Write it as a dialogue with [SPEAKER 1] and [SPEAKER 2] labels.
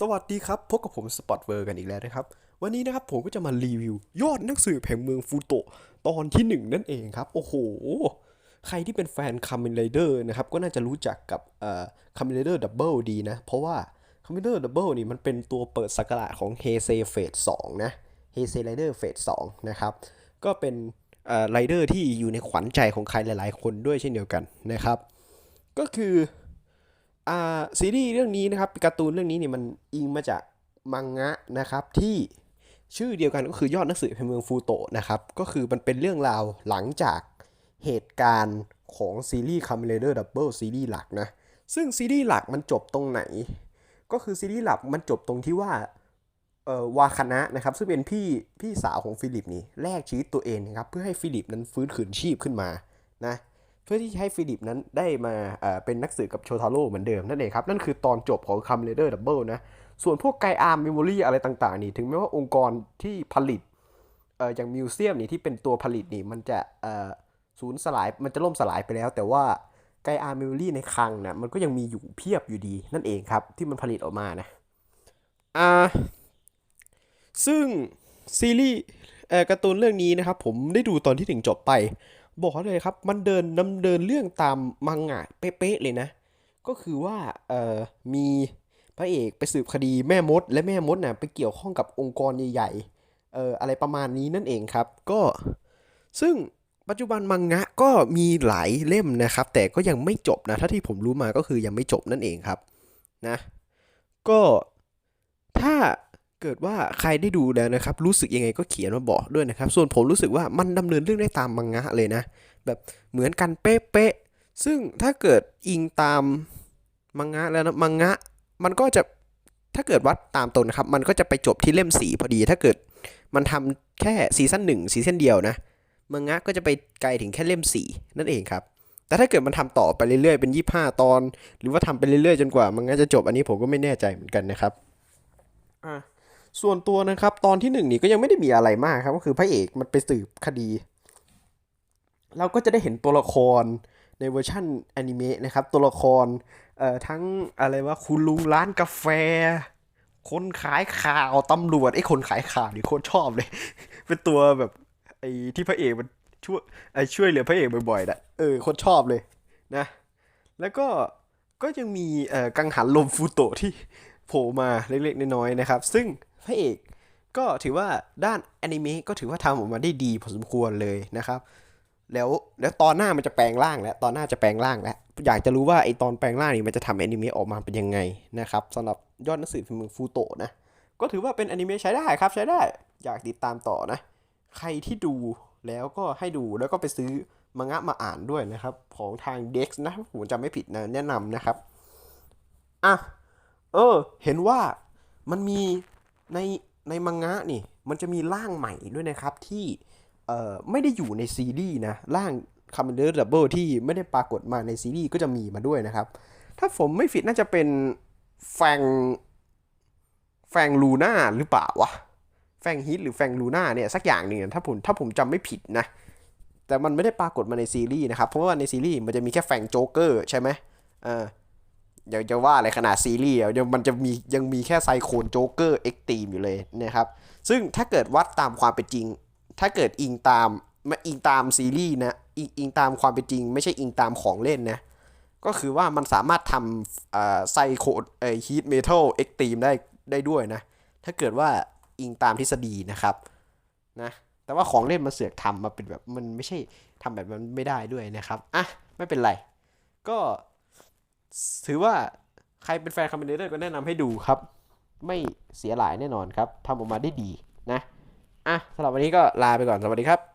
[SPEAKER 1] สวัสดีครับ พบกับผมสปอตเวอร์กันอีกแล้วนะครับ วันนี้นะครับผมก็จะมารีวิวยอดหนักสืบแห่งเมืองฟูโตะตอนที่หนึ่งนั่นเองครับ โอ้โห ใครที่เป็นแฟนคัมเมนไรเดอร์นะครับ ก็น่าจะรู้จักกับเอ่อคัมเมนไรเดอร์ดับเบิลดีนะ เพราะว่าคัมเมนไรเดอร์ดับเบิลนี่มันเป็นตัวเปิดสกราของเฮเซเฟสสองนะเฮเซไรเดอร์เฟสสองนะครับ ก็เป็นเอ่อไรเดอร์ที่อยู่ในขวัญใจของใครหลาย ๆ คนด้วยเช่นเดียวกันนะครับ ก็คือ อ่าซีรีส์เรื่องนี้นะครับการ์ตูนเรื่องนี้เนี่ยมันอิงมาจากมังงะนะครับที่ชื่อเดียวกันก็คือยอดหนักสืบแห่งเมืองฟูโตะนะครับก็คือมันเป็นเรื่องราวหลังจากเหตุการณ์ของซีรีส์คัมเม n เดอร์ดับเบิลซีรีส์หลักนะซึ่งซีรีส์หลักมันจบตรงไหน ก็คือซีรีส์หลักมันจบตรงที่ว่าเอ่อวาคณะนะครับซึ่งเป็นพี่พี่สาวของฟิลิปนี่แลกชีวิตตัวเองนะครับเพื่อให้ฟิลิปนั้นฟื้นคืนชีพขึ้นมานะ เพื่อที่ให้ฟิลิปนั้นได้มาเป็นนักสืบกับโชทาโร่เหมือนเดิมนั่นเองครับ นั่นคือตอนจบของคัมเ a เดอร์ดับเบิลนะ ส่วนพวกไกอาร์มเมมโมรีอะไรต่างๆ นี่ ถึงแม้ว่าองค์กรที่ผลิตอย่างมิวเซียมนี่ที่เป็นตัวผลิตนี่มันจะสูญสลายมันจะล่มสลายไปแล้ว แต่ว่าไกอาร์มเมมโมรีในคลังนะมันก็ยังมีอยู่เพียบอยู่ดีนั่นเองครับที่มันผลิตออกมานะอ่าซึ่งซีรีส์การ์ตูนเรื่องนี้นะครับผมได้ดูตอนที่ถึงจบไป บอกเลยครับ มันเดินดำเนินเรื่องตามมังงะเป๊ะๆเลยนะ ก็คือว่าเอ่อมีพระเอกไปสืบคดีแม่มด และแม่มดน่ะไปเกี่ยวข้องกับองค์กรใหญ่ๆเอ่ออะไรประมาณนี้นั่นเองครับ ก็ซึ่งปัจจุบันมังงะก็มีหลายเล่มนะครับ แต่ก็ยังไม่จบนะถ้าที่ผมรู้มาก็คือยังไม่จบนั่นเองครับนะ ก็ถ้า เกิดว่าใครได้ดูแล้วนะครับ รู้สึกยังไงก็เขียนมาบอกด้วยนะครับ ส่วนผมรู้สึกว่ามันดำเนินเรื่องได้ตามมังงะเลยนะ แบบเหมือนกันเป๊ะๆซึ่งถ้าเกิดอิงตามมังงะแล้วนะมังงะ มันก็จะถ้าเกิดวัดตามตรงนะครับ มันก็จะไปจบที่เล่มสีพอดี ถ้าเกิดมันทำแค่ซีซั่นหนึ่งซีซั่นเดียวนะมังงะก็จะไปไกลถึงแค่เล่มสีนั่นเองครับ แต่ถ้าเกิดมันทำต่อไปเรื่อยๆเป็น 25 ตอน หรือว่าทำไปเรื่อยๆจนกว่ามังงะจะจบอันนี้ผมก็ไม่แน่ใจเหมือนกันนะครับอ่า ส่วนตัวนะครับ ตอนที่หนึ่งนี่ก็ยังไม่ได้มีอะไรมากครับก็คือพระเอกมันไปสืบคดี เราก็จะได้เห็นตัวละครในเวอร์ชั่นอนิเมะนะครับ ตัวละครเอ่อทั้งอะไรว่าคุณลุงร้านกาแฟ คนขายข่าวตำรวจไอ้คนขายข่าวนี่โคตรชอบเลย เป็นตัวแบบไอ้ที่พระเอกมันช่วยไอ้ช่วยเหลือพระเอกบ่อยๆนะเออโคตรชอบเลยนะ แล้วก็ก็ยังมีเอ่อกังหันลมฟูโตที่โผล่มาเล็กๆน้อยๆนะครับ ซึ่ง พระเอกก็ถือว่าด้านแอนิเมะก็ถือว่าทำออกมาได้ดีพอสมควรเลยนะครับ แล้วแล้วตอนหน้ามันจะแปลงร่างแล้วตอนหน้าจะแปลงร่างแล้วอยากจะรู้ว่าไอตอนแปลงร่างนี่มันจะทำแอนิเมะออกมาเป็นยังไงนะครับสำหรับยอดหนังสือพิมพ์ฟูโตะนะก็ถือว่าเป็นแอนิเมะใช้ได้ครับใช้ได้อยากติดตามต่อนะ ใครที่ดูแล้วก็ให้ดูแล้วก็ไปซื้อมังงะมาอ่านด้วยนะครับ ของทาง Dex นะผมจำไม่ผิดนะแนะนำนะครับอะเออ เห็นว่ามันมี ในในมังงะนี่มันจะมีร่างใหม่ด้วยนะครับที่เอ่อไม่ได้อยู่ในซีรีส์นะร่าง c o m m a n d e r Double ที่ไม่ได้ปรากฏมาในซีรีส์ก็จะมีมาด้วยนะครับ ถ้าผมไม่ผิดน่าจะเป็นแฟงแฟงลูน่าหรือเปล่าวะแฟงฮิตหรือแฟงลูน่าเนี่ยสักอย่างหนึ่งถ้าผมถ้าผมจำไม่ผิดนะ แต่มันไม่ได้ปรากฏมาในซีรีส์นะครับ เพราะว่าในซีรีส์มันจะมีแค่แฟงโจ๊กเกอร์ใช่ไหมเอ อเดี๋ยวจะว่าอะไรขนาดซีรีส์อะยังมันจะมียังมีแค่ไซโคนโจ๊กเกอร์เอ็กตีมอยู่เลยนะครับ ซึ่งถ้าเกิดวัดตามความเป็นจริง ถ้าเกิดอิงตามไม่อิงตามซีรีส์นะอิงอิงตามความเป็นจริง ไม่ใช่อิงตามของเล่นนะ ก็คือว่ามันสามารถทำไซโคนเอ่อฮีทเมทัลเอ็กตีมได้ได้ด้วยนะ ถ้าเกิดว่าอิงตามทฤษฎีนะครับนะแต่ว่าของเล่นมันเสือกทำมาเป็นแบบมันไม่ใช่ทำแบบมันไม่ได้ด้วยนะครับอะไม่เป็นไร ก็ ถือว่าใครเป็นแฟนคอมเมนเดอร์ก็แนะนำให้ดูครับ ไม่เสียหลายแน่นอนครับทำออกมาได้ดีนะอะสำหรับวันนี้ก็ลาไปก่อนสวัสดีครับ